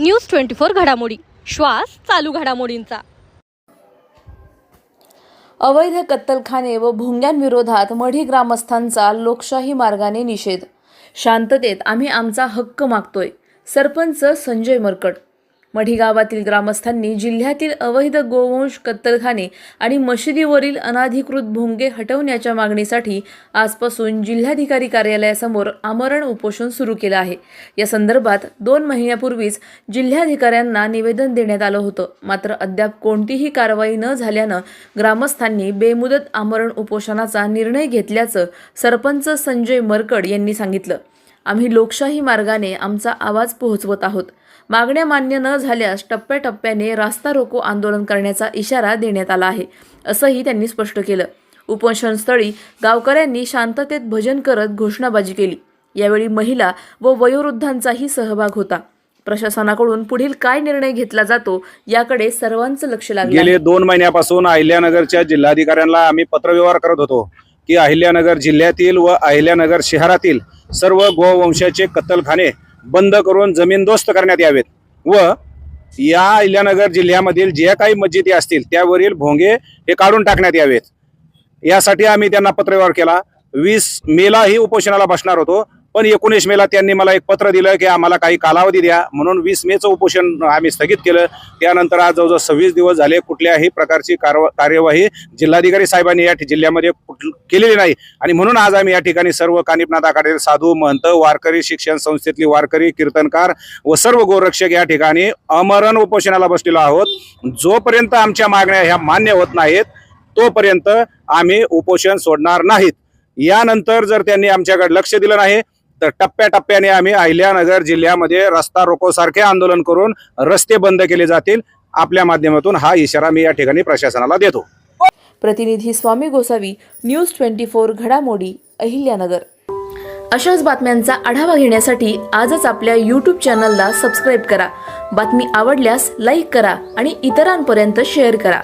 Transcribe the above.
News twenty four घडामोडी. श्वास चालू घडामोडींचा. अवैध कत्तलखाने व भोंग्यांविरोधात मढी ग्रामस्थांचा लोकशाही मार्गाने निषेध. शांततेत आम्ही आमचा हक्क मागतोय. सरपंच संजय मरकट. मढी गावातील ग्रामस्थांनी जिल्ह्यातील अवैध गोवंश कत्तलखाने आणि मशिदीवरील अनाधिकृत भोंगे हटवण्याच्या मागणीसाठी आजपासून जिल्हाधिकारी कार्यालयासमोर आमरण उपोषण सुरू केलं आहे. या संदर्भात दोन महिन्यापूर्वीच जिल्हाधिकाऱ्यांना निवेदन देण्यात आलं होतं. मात्र अद्याप कोणतीही कारवाई न झाल्यानं ग्रामस्थांनी बेमुदत आमरण उपोषणाचा निर्णय घेतल्याचं सरपंच संजय मरकड यांनी सांगितलं. आम्ही लोकशाही मार्गाने आमचा आवाज पोहोचवत आहोत. मागण्या मान्य न झाल्यास टप्प्याटप्प्याने रास्ता रोको आंदोलन करण्याचा इशारा देण्यात आला आहे असंही त्यांनी स्पष्ट केलं. उपोषणस्थळी गावकऱ्यांनी शांततेत भजन करत घोषणाबाजी केली. यावेळी महिला व वयोवृद्धांचाही सहभाग होता. प्रशासनाकडून पुढील काय निर्णय घेतला जातो याकडे सर्वांचं लक्ष लागलं. गेले दोन महिन्यापासून अहिल्यानगरच्या जिल्हाधिकाऱ्यांना आम्ही पत्रव्यवहार करत होतो की अहिल्यानगर जिल्ह्यातील व अहिल्यानगर शहरातील सर्व गोवंशाचे कत्तलखाने बंद करून जमीनदोस्त करण्यात यावेत व या अहिल्यानगर जिल्ह्यामधील ज्या काही मस्जिदी असतील त्यावरील भोंगे हे काढून टाकण्यात यावेत. यासाठी आम्ही त्यांना पत्रव्यवहार केला. वीस मेला ही उपोषणाला बसणार होतो. पण एकोणीस मेला त्यांनी मला एक पत्र दिलं की आम्हाला काही कालावधी द्या. म्हणून वीस मेचं उपोषण आम्ही स्थगित केलं. त्यानंतर आज जवळजवळ सव्वीस दिवस झाले कुठल्याही प्रकारची कारवा कार्यवाही जिल्हाधिकारी साहेबांनी या जिल्ह्यामध्ये केलेली नाही. आणि म्हणून आज आम्ही या ठिकाणी सर्व कानिपनाथ आखाड्यातील साधू महंत वारकरी शिक्षण संस्थेतली वारकरी कीर्तनकार व सर्व गोरक्षक या ठिकाणी अमरण उपोषणाला बसलेलो आहोत. जोपर्यंत आमच्या मागण्या ह्या मान्य होत नाहीत तोपर्यंत आम्ही उपोषण सोडणार नाहीत. यानंतर जर त्यांनी आमच्याकडे लक्ष दिलं नाही तर टप्प्याटप्प्याने आम्ही अहिल्यानगर जिल्ह्यामध्ये रस्ता रोको सारखे आंदोलन करून रस्ते बंद केले जातील. आपल्या माध्यमातून हा इशारा मी या ठिकाणी प्रशासनाला देतो. प्रतिनिधी Swami Gosavi news twenty four घडामोडी अहिल्यानगर. अशाच बातम्यांचा आढावा घेण्यासाठी आजच आपल्या यूट्यूब चॅनलला सबस्क्राईब करा. बातमी आवडल्यास लाईक करा आणि इतरांपर्यंत शेअर करा.